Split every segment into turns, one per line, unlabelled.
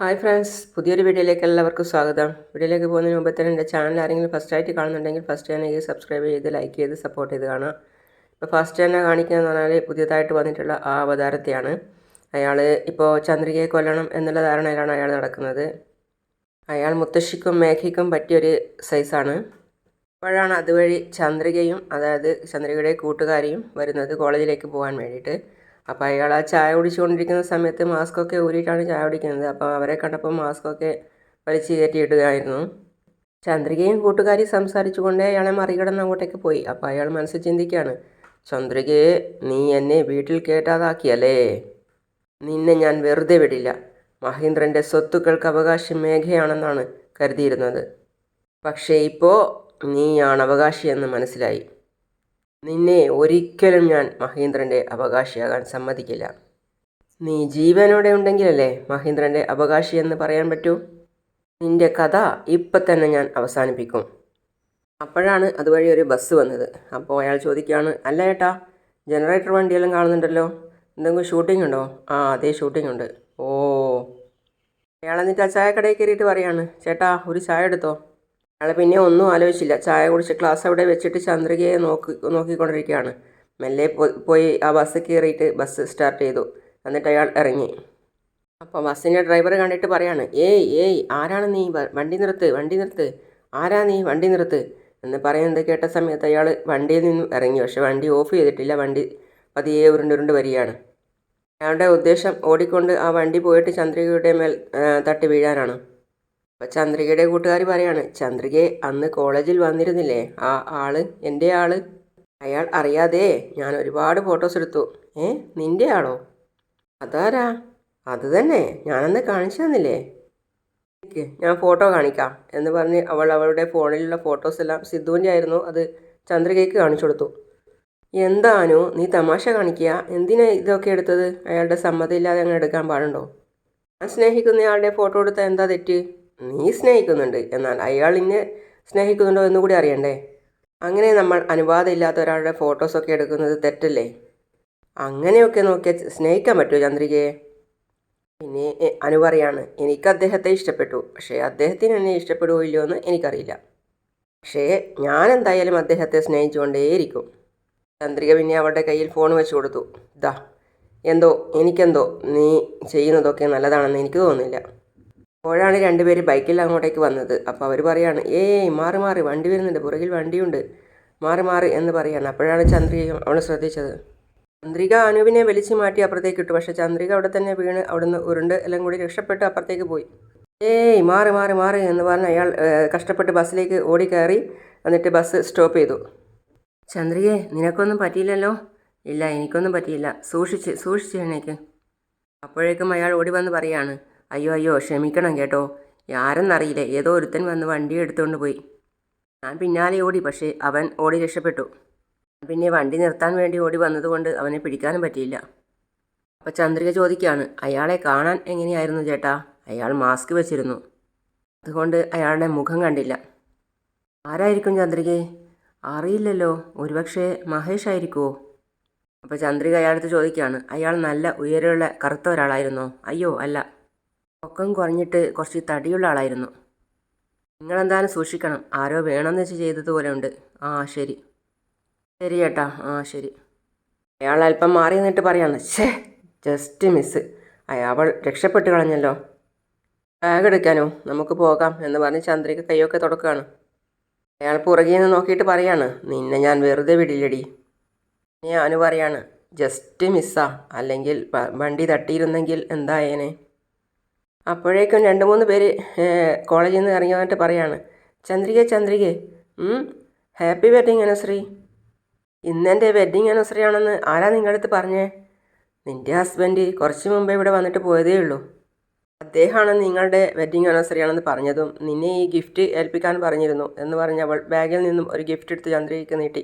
Hi friends പുതിയൊരു വീഡിയോയിലേക്ക് എല്ലാവർക്കും സ്വാഗതം. വീഡിയോയിലേക്ക് പോകുന്നതിന് മുമ്പ് തന്നെ എന്റെ ചാനൽ ആരെങ്കിലും ഫസ്റ്റ് ആയിട്ട് കാണുന്നുണ്ടെങ്കിൽ ഫസ്റ്റ് തന്നെ ഈ സബ്സ്ക്രൈബ് ചെയ്ത് ലൈക്ക് ചെയ്ത് സപ്പോർട്ട് ചെയ്ത് കാണാം ഇപ്പോൾ ഫസ്റ്റ് തന്നെ കാണിക്കുകയെന്ന് പറഞ്ഞാൽ പുതിയതായിട്ട് വന്നിട്ടുള്ള ആ അവതാരത്തെയാണ്. അയാൾ ഇപ്പോൾ ചന്ദ്രികയെ കൊല്ലണം എന്നുള്ള ധാരണയിലാണ് അയാൾ നടക്കുന്നത്. അയാൾ മുത്തശ്ശിക്കും മേഘയ്ക്കും പറ്റിയൊരു സൈസാണ് അപ്പോഴാണ് അതുവഴി ചന്ദ്രികയും അതായത് ചന്ദ്രികയുടെ കൂട്ടുകാരിയും വരുന്നത് കോളേജിലേക്ക് പോകാൻ വേണ്ടിയിട്ട്. അപ്പോൾ അയാൾ ആ ചായ കുടിച്ചുകൊണ്ടിരിക്കുന്ന സമയത്ത് മാസ്കൊക്കെ ഊരിയിട്ടാണ് ചായ കുടിക്കുന്നത്. അപ്പോൾ അവരെ കണ്ടപ്പോൾ മാസ്കൊക്കെ വലിച്ചു കയറ്റിയിടുകയായിരുന്നു. ചന്ദ്രികയും കൂട്ടുകാരി സംസാരിച്ചുകൊണ്ട് അയാളെ മറികടന്ന് അങ്ങോട്ടേക്ക് പോയി. അപ്പോൾ അയാൾ മനസ്സിൽ ചിന്തിക്കുകയാണ് ചന്ദ്രികയെ നീ എന്നെ വീട്ടിൽ കേട്ടാതാക്കിയല്ലേ നിന്നെ ഞാൻ വെറുതെ വിടില്ല. മഹേന്ദ്രന്റെ സ്വത്തുക്കൾക്ക് അവകാശം മേഘയാണെന്നാണ് കരുതിയിരുന്നത്. പക്ഷേ ഇപ്പോൾ നീയാണ് അവകാശിയെന്ന് മനസ്സിലായി. നിന്നെ ഒരിക്കലും ഞാൻ മഹേന്ദ്രന്റെ അവകാശിയാകാൻ സമ്മതിക്കില്ല. നീ ജീവനോടെ ഉണ്ടെങ്കിലല്ലേ മഹേന്ദ്രന്റെ അവകാശി എന്ന് പറയാൻ പറ്റൂ? നിന്റെ കഥ ഇപ്പം തന്നെ ഞാൻ അവസാനിപ്പിക്കും. അപ്പോഴാണ് അതുവഴി ഒരു ബസ് വന്നത്. അപ്പോൾ അയാൾ ചോദിക്കുകയാണ് അല്ല ഏട്ടാ ജനറേറ്റർ വണ്ടിയെല്ലാം കാണുന്നുണ്ടല്ലോ. എന്തെങ്കിലും ഷൂട്ടിംഗ് ഉണ്ടോ? ആ അതേ ഷൂട്ടിംഗ് ഉണ്ട്. ഓ. അയാൾ എന്നിട്ട് ആ ചായക്കടയിൽ കയറിയിട്ട് പറയാണ് ചേട്ടാ ഒരു ചായ എടുത്തോ? അയാൾ പിന്നെ ഒന്നും ആലോചിച്ചില്ല. ചായ കുടിച്ച് ക്ലാസ് അവിടെ വെച്ചിട്ട് ചന്ദ്രികയെ നോക്കി നോക്കിക്കൊണ്ടിരിക്കുകയാണ്. മെല്ലെ പോയി ആ ബസ് കയറിയിട്ട് ബസ് സ്റ്റാർട്ട് ചെയ്തു. എന്നിട്ട് അയാൾ ഇറങ്ങി. അപ്പോൾ ബസ്സിന്റെ ഡ്രൈവർ കണ്ടിട്ട് പറയാണ് ഏയ് ഏയ് ആരാണ് നീ? വണ്ടി നിർത്ത് വണ്ടി നിർത്ത്. ആരാ നീ? വണ്ടി നിർത്ത്. എന്ന് പറയുന്നത് കേട്ട സമയത്ത് അയാൾ വണ്ടിയിൽ നിന്നും ഇറങ്ങി. പക്ഷെ വണ്ടി ഓഫ് ചെയ്തിട്ടില്ല. വണ്ടി പതിയെ ഉരുണ്ടുരുണ്ട് വരികയാണ്. അയാളുടെ ഉദ്ദേശം ഓടിക്കൊണ്ട് ആ വണ്ടി പോയിട്ട് ചന്ദ്രികയുടെ മേൽ തട്ടി വീഴാനാണ്. അപ്പോൾ ചന്ദ്രികയുടെ കൂട്ടുകാർ പറയാണ് ചന്ദ്രികയെ അന്ന് കോളേജിൽ വന്നിരുന്നില്ലേ? ആ ആൾ എന്റെ ആൾ. അയാൾ അറിയാതെ ഞാൻ ഒരുപാട് ഫോട്ടോസ് എടുത്തു. ഏ നിന്റെ ആളോ? അതാരാ? അത് തന്നെ. ഞാനന്ന് കാണിച്ചു തന്നില്ലേ? ഞാൻ ഫോട്ടോ കാണിക്കാം. എന്ന് പറഞ്ഞ് അവൾ അവളുടെ ഫോണിലുള്ള ഫോട്ടോസ് എല്ലാം സിദ്ധുവിന്റെ ആയിരുന്നു അത് ചന്ദ്രികയ്ക്ക് കാണിച്ചു കൊടുത്തു. എന്താനു നീ തമാശ കാണിക്കുക എന്തിനാ ഇതൊക്കെ എടുത്തത്? അയാളുടെ സമ്മതമില്ലാതെ അങ്ങനെ എടുക്കാൻ പാടുണ്ടോ? ഞാൻ സ്നേഹിക്കുന്നയാളുടെ ഫോട്ടോ എടുത്താൽ എന്താ തെറ്റ്? നീ സ്നേഹിക്കുന്നുണ്ട്. എന്നാൽ അയാൾ നിന്നെ സ്നേഹിക്കുന്നുണ്ടോ എന്നുകൂടി അറിയണ്ടേ? അങ്ങനെ നമ്മൾ അനുവാദമില്ലാത്ത ഒരാളുടെ ഫോട്ടോസൊക്കെ എടുക്കുന്നത് തെറ്റല്ലേ? അങ്ങനെയൊക്കെ നോക്കിയാൽ സ്നേഹിക്കാൻ പറ്റുമോ ചന്ദ്രികയെ? പിന്നെ അനു പറയാണ് എനിക്ക് അദ്ദേഹത്തെ ഇഷ്ടപ്പെട്ടു. പക്ഷേ അദ്ദേഹത്തിന് എന്നെ ഇഷ്ടപ്പെടുമോ ഇല്ലയോ എന്ന് എനിക്കറിയില്ല. പക്ഷേ ഞാൻ എന്തായാലും അദ്ദേഹത്തെ സ്നേഹിച്ചുകൊണ്ടേയിരിക്കും. ചന്ദ്രിക പിന്നെ അവളുടെ കയ്യിൽ ഫോൺ വെച്ച് കൊടുത്തു. ദാ എന്തോ എനിക്കെന്തോ നീ ചെയ്യുന്നതൊക്കെ നല്ലതാണെന്ന് എനിക്ക് തോന്നുന്നില്ല. അപ്പോഴാണ് രണ്ടുപേര് ബൈക്കിൽ അങ്ങോട്ടേക്ക് വന്നത്. അപ്പോൾ അവർ പറയാണ് ഏയ് മാറി മാറി വണ്ടി വരുന്നുണ്ട് പുറകിൽ വണ്ടിയുണ്ട്. മാറി മാറി എന്ന് പറയാണ്. അപ്പോഴാണ് ചന്ദ്രിക അവൾ ശ്രദ്ധിച്ചത്. ചന്ദ്രിക അനുവിനെ വലിച്ചു മാറ്റി അപ്പുറത്തേക്ക് ഇട്ടു. പക്ഷേ ചന്ദ്രിക അവിടെ തന്നെ വീണ് അവിടുന്ന് ഉരുണ്ട് എല്ലാം കൂടി രക്ഷപ്പെട്ട് അപ്പുറത്തേക്ക് പോയി. ഏയ് മാറി മാറി മാറി എന്ന് പറഞ്ഞ് അയാൾ കഷ്ടപ്പെട്ട് ബസ്സിലേക്ക് ഓടിക്കയറി എന്നിട്ട് ബസ് സ്റ്റോപ്പ് ചെയ്തു. ചന്ദ്രികയെ നിനക്കൊന്നും പറ്റിയില്ലല്ലോ? ഇല്ല എനിക്കൊന്നും പറ്റിയില്ല. സൂക്ഷിച്ച് സൂക്ഷിച്ച് എന്നേക്ക് അപ്പോഴേക്കും അയാൾ ഓടി വന്ന് പറയാണ് അയ്യോ അയ്യോ ക്ഷമിക്കണം കേട്ടോ. ആരെന്നറിയില്ല ഏതോ ഒരുത്തൻ വന്ന് വണ്ടി എടുത്തുകൊണ്ട് പോയി. ഞാൻ പിന്നാലെ ഓടി പക്ഷേ അവൻ ഓടി രക്ഷപ്പെട്ടു. പിന്നെ വണ്ടി നിർത്താൻ വേണ്ടി ഓടി വന്നതുകൊണ്ട് അവനെ പിടിക്കാനും പറ്റിയില്ല. അപ്പോൾ ചന്ദ്രിക ചോദിക്കുകയാണ് അയാളെ കാണാൻ എങ്ങനെയായിരുന്നു ചേട്ടാ? അയാൾ മാസ്ക് വെച്ചിരുന്നു. അതുകൊണ്ട് അയാളുടെ മുഖം കണ്ടില്ല. ആരായിരിക്കും ചന്ദ്രികയെ അറിയില്ലല്ലോ. ഒരുപക്ഷെ മഹേഷ് ആയിരിക്കുമോ അപ്പോൾ ചന്ദ്രിക അയാളടുത്ത് ചോദിക്കുകയാണ് അയാൾ നല്ല ഉയരമുള്ള കറുത്ത ഒരാളായിരുന്നോ? അയ്യോ അല്ല. പൊക്കം കുറഞ്ഞിട്ട് കുറച്ച് തടിയുള്ള ആളായിരുന്നു. നിങ്ങളെന്തായാലും സൂക്ഷിക്കണം. ആരോ വേണമെന്ന് വെച്ച് ചെയ്തതുപോലെ ഉണ്ട്. ആ ശരി. ശരി ചേട്ടാ ആ ശരി. അയാൾ അല്പം മാറി നിന്നിട്ട് പറയാണ് ഛേ ജസ്റ്റ് മിസ് അയാൾ രക്ഷപ്പെട്ട് കളഞ്ഞല്ലോ. ബാഗ് എടുക്കാനോ? നമുക്ക് പോകാം എന്ന് പറഞ്ഞ് ചന്ദ്രിക കൈയൊക്കെ തുടക്കുകയാണ്. അയാൾ പുറകിൽ നിന്ന് നോക്കിയിട്ട് പറയാണ് നിന്നെ ഞാൻ വെറുതെ വിടില്ലടി. ഞാനു പറയാണ് ജസ്റ്റ് മിസ്സാ അല്ലെങ്കിൽ വണ്ടി തട്ടിയിരുന്നെങ്കിൽ എന്തായേനെ? അപ്പോഴേക്കും രണ്ട് മൂന്ന് പേര് കോളേജിൽ നിന്ന് ഇറങ്ങി വന്നിട്ട് പറയാണ് Chandrika Chandrika happy wedding anniversary ഇന്നെന്റെ വെഡ്ഡിങ് ആനിവേഴ്സറി ആണെന്ന് ആരാ നിങ്ങളുടെ അടുത്ത് പറഞ്ഞേ? നിന്റെ ഹസ്ബൻഡ് കുറച്ച് മുമ്പേ ഇവിടെ വന്നിട്ട് പോയതേ ഉള്ളൂ. അദ്ദേഹമാണ് നിങ്ങളുടെ വെഡ്ഡിങ് ആനിവേഴ്സറി ആണെന്ന് പറഞ്ഞതും നിന്നെ ഈ ഗിഫ്റ്റ് ഏൽപ്പിക്കാൻ പറഞ്ഞിരുന്നു എന്ന് പറഞ്ഞ് അവൾ ബാഗിൽ നിന്നും ഒരു ഗിഫ്റ്റ് എടുത്ത് ചന്ദ്രികയ്ക്ക് നീട്ടി.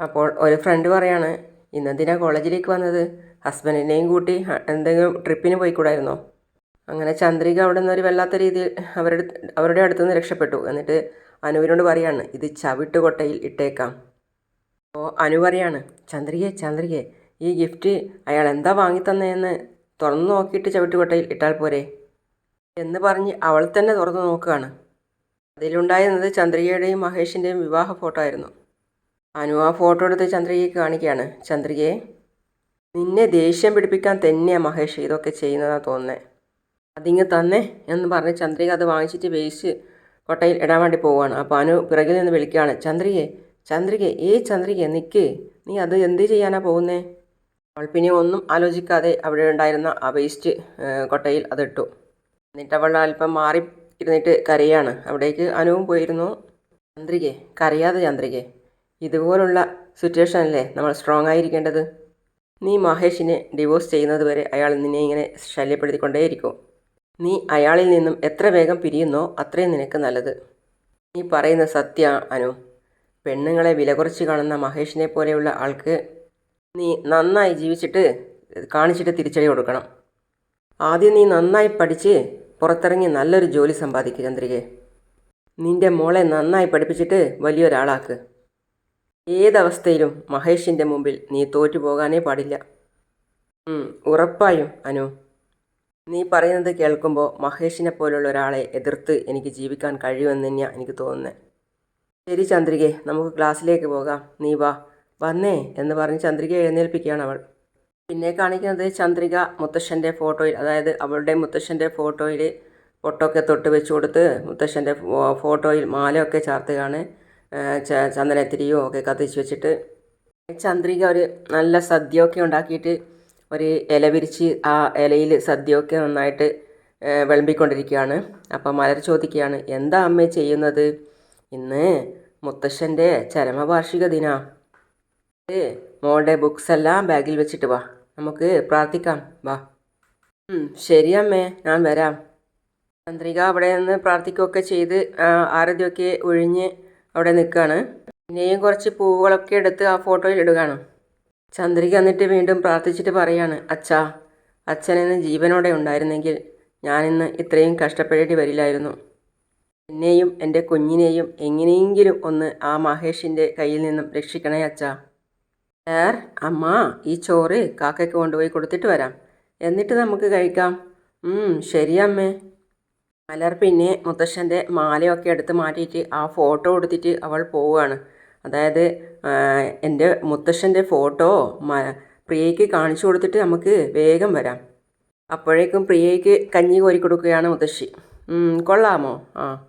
അപ്പോൾ ഒരു ഫ്രണ്ട് പറയാണ് ഇന്നെന്തിനാ കോളേജിലേക്ക് വന്നത്? ഹസ്ബൻഡിനെയും കൂട്ടി എന്തെങ്കിലും ട്രിപ്പിന് പോയിക്കൂടായിരുന്നോ? അങ്ങനെ ചന്ദ്രിക അവിടെ നിന്ന് ഒരു വല്ലാത്ത രീതിയിൽ അവരുടെ അവരുടെ അടുത്തു നിന്ന് രക്ഷപ്പെട്ടു. എന്നിട്ട് അനുവിനോട് പറയാണ് ഇത് ചവിട്ടുകൊട്ടയിൽ ഇട്ടേക്കാം. അപ്പോൾ അനു പറയാണ് ചന്ദ്രികെ ചന്ദ്രികെ ഈ ഗിഫ്റ്റ് അയാൾ എന്താ വാങ്ങിത്തന്നതെന്ന് തുറന്നു നോക്കിയിട്ട് ചവിട്ടുകൊട്ടയിൽ ഇട്ടാൽ പോരെ. എന്ന് പറഞ്ഞ് അവൾ തന്നെ തുറന്നു നോക്കുകയാണ്. അതിലുണ്ടായിരുന്നത് ചന്ദ്രികയുടെയും മഹേഷിന്റെയും വിവാഹ ഫോട്ടോ ആയിരുന്നു. അനു ആ ഫോട്ടോ എടുത്ത് ചന്ദ്രികയെ കാണിക്കുകയാണ് ചന്ദ്രികയെ നിന്നെ ദേഷ്യം പിടിപ്പിക്കാൻ തന്നെയാണ് മഹേഷ് ഇതൊക്കെ ചെയ്യുന്നതാണ് തോന്നുന്നത് അതിങ്ങ് തന്നെ എന്ന് പറഞ്ഞ് ചന്ദ്രിക അത് വാങ്ങിച്ചിട്ട് വേസ്റ്റ് കൊട്ടയിൽ ഇടാൻ വേണ്ടി പോവുകയാണ്. അപ്പോൾ അനു പിറകിൽ നിന്ന് വിളിക്കുകയാണ് ചന്ദ്രികയെ ചന്ദ്രികയെ ഏ ചന്ദ്രിക നിൽക്ക് നീ അത് എന്ത് ചെയ്യാനാണ് പോകുന്നേ? അവൾ പിന്നെ ഒന്നും ആലോചിക്കാതെ അവിടെ ഉണ്ടായിരുന്ന ആ വേസ്റ്റ് കൊട്ടയിൽ അതിട്ടു എന്നിട്ട് അവൾ അല്പം മാറി ഇരുന്നിട്ട് കരയാണ്. അവിടേക്ക് അനുവും പോയിരുന്നു ചന്ദ്രികെ കരയാതെ ചന്ദ്രികെ ഇതുപോലുള്ള സിറ്റുവേഷനല്ലേ നമ്മൾ സ്ട്രോങ് ആയിരിക്കേണ്ടത്? നീ മഹേഷിനെ ഡിവോഴ്സ് ചെയ്യുന്നത് വരെ അയാൾ നിന്നെ ഇങ്ങനെ ശല്യപ്പെടുത്തിക്കൊണ്ടേയിരിക്കും. നീ അയാളിൽ നിന്നും എത്ര വേഗം പിരിയുന്നോ അത്രയും നിനക്ക് നല്ലത്. നീ പറയുന്ന സത്യ അനു. പെണ്ണുങ്ങളെ വില കുറച്ച് കാണുന്ന മഹേഷിനെ പോലെയുള്ള ആൾക്ക് നീ നന്നായി ജീവിച്ചിട്ട് കാണിച്ചിട്ട് തിരിച്ചടി കൊടുക്കണം. ആദ്യം നീ നന്നായി പഠിച്ച് പുറത്തിറങ്ങി നല്ലൊരു ജോലി സമ്പാദിക്കുക ചന്ദ്രികെ. നിന്റെ മോളെ നന്നായി പഠിപ്പിച്ചിട്ട് വലിയൊരാളാക്ക്. ഏതവസ്ഥയിലും മഹേഷിന്റെ മുമ്പിൽ നീ തോറ്റു പോകാനേ പാടില്ല ഉറപ്പായും അനു. നീ പറയുന്നത് കേൾക്കുമ്പോൾ മഹേഷിനെ പോലുള്ള ഒരാളെ എതിർത്ത് എനിക്ക് ജീവിക്കാൻ കഴിയുമെന്ന് തന്നെയാണ് എനിക്ക് തോന്നുന്നത് ശരി ചന്ദ്രികെ നമുക്ക് ക്ലാസ്സിലേക്ക് പോകാം. നീ വാ. വന്നേ എന്ന് പറഞ്ഞ് ചന്ദ്രിക എഴുന്നേൽപ്പിക്കുകയാണ് അവൾ. പിന്നെ കാണിക്കുന്നത് ചന്ദ്രിക മുത്തശ്ശന്റെ ഫോട്ടോയിൽ അതായത് അവളുടെ മുത്തശ്ശന്റെ ഫോട്ടോയിൽ പൊട്ടൊക്കെ തൊട്ട് വെച്ച് കൊടുത്ത് മുത്തശ്ശന്റെ ഫോട്ടോയിൽ മാലയൊക്കെ ചാർത്തുകയാണ്. ചന്ദനത്തിരിയും ഒക്കെ കത്തിച്ച് വെച്ചിട്ട്. ചന്ദ്രിക ഒരു നല്ല സദ്യയൊക്കെ ഉണ്ടാക്കിയിട്ട് ഒരു ഇല വിരിച്ച് ആ ഇലയിൽ സദ്യയൊക്കെ നന്നായിട്ട് വിളമ്പിക്കൊണ്ടിരിക്കുകയാണ്. അപ്പം മലർ ചോദിക്കുകയാണ് എന്താ അമ്മ ചെയ്യുന്നത്? ഇന്ന് മുത്തശ്ശന്റെ ചരമവാർഷിക ദിനാ. മോളുടെ ബുക്സ് എല്ലാം ബാഗിൽ വെച്ചിട്ട് വാ. നമുക്ക് പ്രാർത്ഥിക്കാം. വാ. ശരി അമ്മേ. ഞാൻ വരാം. ചന്ദ്രിക അവിടെ നിന്ന് പ്രാർത്ഥിക്കുകയൊക്കെ ചെയ്ത് ആരതിയൊക്കെ ഒഴിഞ്ഞ് അവിടെ നിൽക്കുകയാണ്. പിന്നെയും കുറച്ച് പൂവുകളൊക്കെ എടുത്ത് ആ ഫോട്ടോയിൽ ഇടുകയാണ്. ചന്ദ്രിക എന്നിട്ട് വീണ്ടും പ്രാർത്ഥിച്ചിട്ട് പറയാണ് അച്ഛാ ഇന്ന് ജീവനോടെ ഉണ്ടായിരുന്നെങ്കിൽ ഞാനിന്ന് ഇത്രയും കഷ്ടപ്പെടേണ്ടി വരില്ലായിരുന്നു. എന്നെയും എന്റെ കുഞ്ഞിനെയും എങ്ങനെയെങ്കിലും ഒന്ന് ആ മഹേഷിന്റെ കയ്യിൽ നിന്നും രക്ഷിക്കണേ അച്ഛാ. ഏർ അമ്മ ഈ ചോറ് കാക്കയ്ക്ക് കൊണ്ടുപോയി കൊടുത്തിട്ട് വരാം. എന്നിട്ട് നമുക്ക് കഴിക്കാം. ശരി അമ്മേ. മലർ പിന്നെ മുത്തശ്ശന്റെ മാലയൊക്കെ എടുത്ത് മാറ്റിയിട്ട് ആ ഫോട്ടോ എടുത്തിട്ട് അവൾ പോവുകയാണ്. അതായത് എന്റെ മുത്തശ്ശന്റെ ഫോട്ടോ പ്രിയയ്ക്ക് കാണിച്ചു കൊടുത്തിട്ട് നമുക്ക് വേഗം വരാം. അപ്പോഴേക്കും പ്രിയയ്ക്ക് കഞ്ഞി കോരി കൊടുക്കുകയാണ് മുത്തശ്ശി. കൊള്ളാമോ? ആ.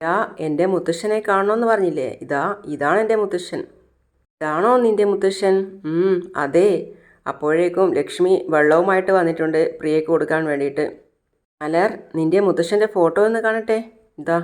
ഇതാ എന്റെ മുത്തശ്ശനെ കാണണമെന്ന് പറഞ്ഞില്ലേ? ഇതാ ഇതാണ് എന്റെ മുത്തശ്ശൻ. ഇതാണോ നിന്റെ മുത്തശ്ശൻ? അതെ. അപ്പോഴേക്കും ലക്ഷ്മി വെള്ളവുമായിട്ട് വന്നിട്ടുണ്ട് പ്രിയയ്ക്ക് കൊടുക്കാൻ വേണ്ടിയിട്ട്. അലർ നിന്റെ മുത്തശ്ശന്റെ ഫോട്ടോ ഒന്ന് കാണട്ടെ. ഇതാ.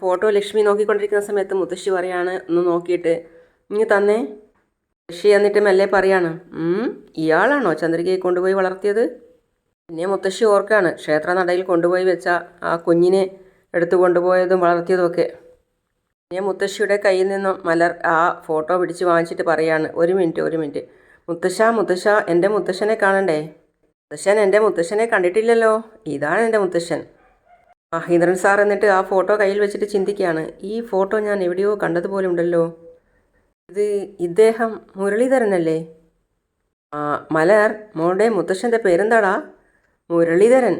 ഫോട്ടോ ലക്ഷ്മി നോക്കിക്കൊണ്ടിരിക്കുന്ന സമയത്ത് മുത്തശ്ശി പറയാണ് ഒന്ന് നോക്കിയിട്ട്. ഇങ്ങ് തന്നെ. ലക്ഷി എന്നിട്ട് മെല്ലെ പറയാണ് ഇയാളാണോ ചന്ദ്രികയെ കൊണ്ടുപോയി വളർത്തിയത്? പിന്നെ മുത്തശ്ശി ഓർക്കാണ് ക്ഷേത്ര നടയിൽ കൊണ്ടുപോയി വെച്ച ആ കുഞ്ഞിനെ എടുത്തു കൊണ്ടുപോയതും വളർത്തിയതും ഒക്കെ. പിന്നെ മുത്തശ്ശിയുടെ കയ്യിൽ നിന്നും മലർ ആ ഫോട്ടോ പിടിച്ച് വാങ്ങിച്ചിട്ട് പറയാണ് ഒരു മിനിറ്റ് ഒരു മിനിറ്റ്. മുത്തശ്ശ മുത്തശ്ശ എന്റെ മുത്തശ്ശനെ കാണണ്ടേ? മുത്തശ്ശൻ എന്റെ മുത്തശ്ശനെ കണ്ടിട്ടില്ലല്ലോ. ഇതാണ് എന്റെ മുത്തശ്ശൻ. മഹീന്ദ്രൻ സാർ എന്നിട്ട് ആ ഫോട്ടോ കയ്യിൽ വെച്ചിട്ട് ചിന്തിക്കുകയാണ്. ഈ ഫോട്ടോ ഞാൻ എവിടെയോ കണ്ടതുപോലെ ഉണ്ടല്ലോ. ഇത് ഇദ്ദേഹം മുരളീധരനല്ലേ? മലർ മോളുടെ മുത്തശ്ശന്റെ പേരെന്താടാ? മുരളീധരൻ.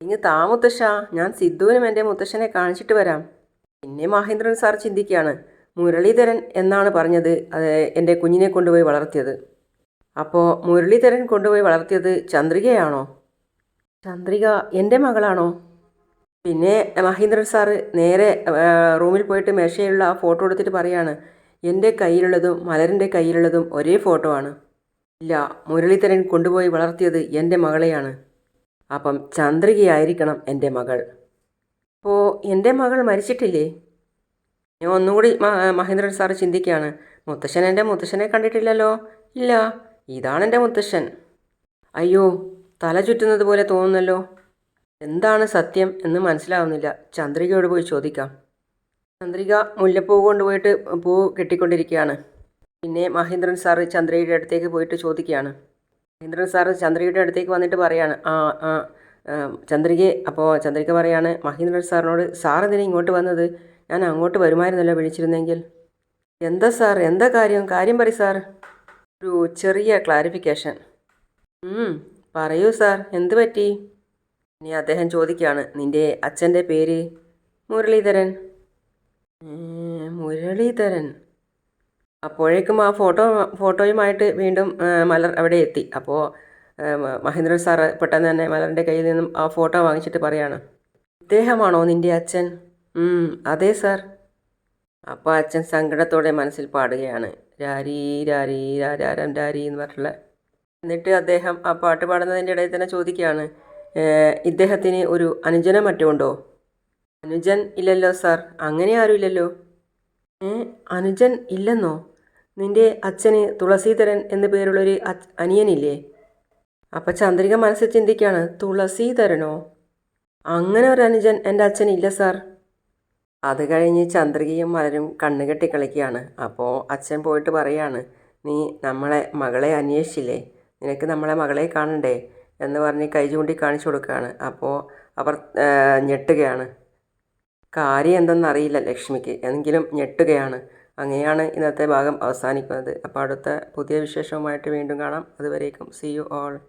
ഇങ്ങ് താ മുത്തശ്ശ ഞാൻ സിദ്ധുവിനും എന്റെ മുത്തശ്ശനെ കാണിച്ചിട്ട് വരാം. പിന്നെ മഹേന്ദ്രൻ സാർ ചിന്തിക്കുകയാണ് മുരളീധരൻ എന്നാണ് പറഞ്ഞത് അത് എന്റെ കുഞ്ഞിനെ കൊണ്ടുപോയി വളർത്തിയത്. അപ്പോൾ മുരളീധരൻ കൊണ്ടുപോയി വളർത്തിയത് ചന്ദ്രികയാണോ? ചന്ദ്രിക എന്റെ മകളാണോ? പിന്നെ മഹേന്ദ്രൻ സാറ് നേരെ റൂമിൽ പോയിട്ട് മേശയുള്ള ആ ഫോട്ടോ എടുത്തിട്ട് പറയാണ് എന്റെ കയ്യിലുള്ളതും മലരന്റെ കയ്യിലുള്ളതും ഒരേ ഫോട്ടോ ആണ്. ഇല്ല മുരളീധരൻ കൊണ്ടുപോയി വളർത്തിയത് എന്റെ മകളെയാണ്. അപ്പം ചന്ദ്രികയായിരിക്കണം എന്റെ മകൾ. അപ്പോൾ എന്റെ മകൾ മരിച്ചിട്ടില്ലേ? ഞാൻ ഒന്നുകൂടി മഹേന്ദ്രൻ സാറ് ചിന്തിക്കുകയാണ്. മുത്തശ്ശൻ എന്റെ മുത്തശ്ശനെ കണ്ടിട്ടില്ലല്ലോ? ഇല്ല ഇതാണ് എന്റെ മുത്തശ്ശൻ. അയ്യോ തല ചുറ്റുന്നത് പോലെ തോന്നുന്നല്ലോ. എന്താണ് സത്യം എന്ന് മനസ്സിലാവുന്നില്ല. ചന്ദ്രികയോട് പോയി ചോദിക്കാം. ചന്ദ്രിക മുല്ലപ്പൂ കൊണ്ടുപോയിട്ട് പൂ കെട്ടിക്കൊണ്ടിരിക്കുകയാണ്. പിന്നെ മഹേന്ദ്രൻ സാറ് ചന്ദ്രയുടെ അടുത്തേക്ക് പോയിട്ട് ചോദിക്കുകയാണ്. മഹേന്ദ്രൻ സാറ് ചന്ദ്രികയുടെ അടുത്തേക്ക് വന്നിട്ട് പറയാണ് ആ ആ ചന്ദ്രികയെ അപ്പോൾ ചന്ദ്രിക പറയാണ് മഹേന്ദ്രൻ സാറിനോട് സാർ എന്തിനാ ഇങ്ങോട്ട് വന്നത്? ഞാൻ അങ്ങോട്ട് വരുമായിരുന്നല്ലോ വിളിച്ചിരുന്നെങ്കിൽ. എന്താ സാർ? എന്താ കാര്യം? കാര്യം പറ സാർ. ഒരു ചെറിയ ക്ലാരിഫിക്കേഷൻ. പറയൂ സാർ. എന്ത് പറ്റി? ഇനി അദ്ദേഹം ചോദിക്കുകയാണ് നിന്റെ അച്ഛന്റെ പേര്? മുരളീധരൻ. മുരളീധരൻ. അപ്പോഴേക്കും ആ ഫോട്ടോ ഫോട്ടോയുമായിട്ട് വീണ്ടും മലർ അവിടെ എത്തി. അപ്പോൾ മഹേന്ദ്രൻ സാറ് പെട്ടെന്ന് തന്നെ മലറിന്റെ കയ്യിൽ നിന്നും ആ ഫോട്ടോ വാങ്ങിച്ചിട്ട് പറയാണ് ഇദ്ദേഹമാണോ നിന്റെ അച്ഛൻ? "ഉം, അതെ സാർ. അപ്പോൾ അച്ഛൻ സങ്കടത്തോടെ മനസ്സിൽ പാടുകയാണ് രാരി രാരി രാരാരം രാരി എന്ന് പറഞ്ഞിട്ടുള്ള. എന്നിട്ട് അദ്ദേഹം ആ പാട്ട് പാടുന്നതിന്റെ ഇടയിൽ തന്നെ ചോദിക്കുകയാണ് "ഏ, ഇദ്ദേഹത്തിന് ഒരു അനുജനെ മറ്റുമുണ്ടോ അനുജൻ ഇല്ലല്ലോ സാർ. അങ്ങനെ ആരും ഇല്ലല്ലോ ഏ അനുജൻ ഇല്ലെന്നോ? നിന്റെ അച്ഛന് തുളസീധരൻ എന്ന പേരുള്ളൊരു അനിയനില്ലേ? അപ്പം ചന്ദ്രിക മനസ്സിൽ ചിന്തിക്കുകയാണ് തുളസീധരനോ? അങ്ങനെ ഒരു അനുജൻ എന്റെ അച്ഛനില്ല സാർ. അത് കഴിഞ്ഞ് ചന്ദ്രികയും മലരും കണ്ണുകെട്ടി കളിക്കുകയാണ്. അപ്പോൾ അച്ഛൻ പോയിട്ട് പറയാണ് നീ നമ്മളെ മകളെ അന്വേഷിച്ചില്ലേ? നിനക്ക് നമ്മളെ മകളെ കാണണ്ടേ? എന്ന് പറഞ്ഞ് കൈ ചൂണ്ടി കാണിച്ചു കൊടുക്കുകയാണ്. അപ്പോൾ അവർ ഞെട്ടുകയാണ്. കാര്യം എന്തെന്നറിയില്ല ലക്ഷ്മിക്ക്. എങ്കിലും ഞെട്ടുകയാണ്. അങ്ങനെയാണ് ഇന്നത്തെ ഭാഗം അവസാനിക്കുന്നത്. അപ്പോൾ അടുത്ത പുതിയ വിശേഷവുമായിട്ട് വീണ്ടും കാണാം. അതുവരേക്കും സി യു ഓൾ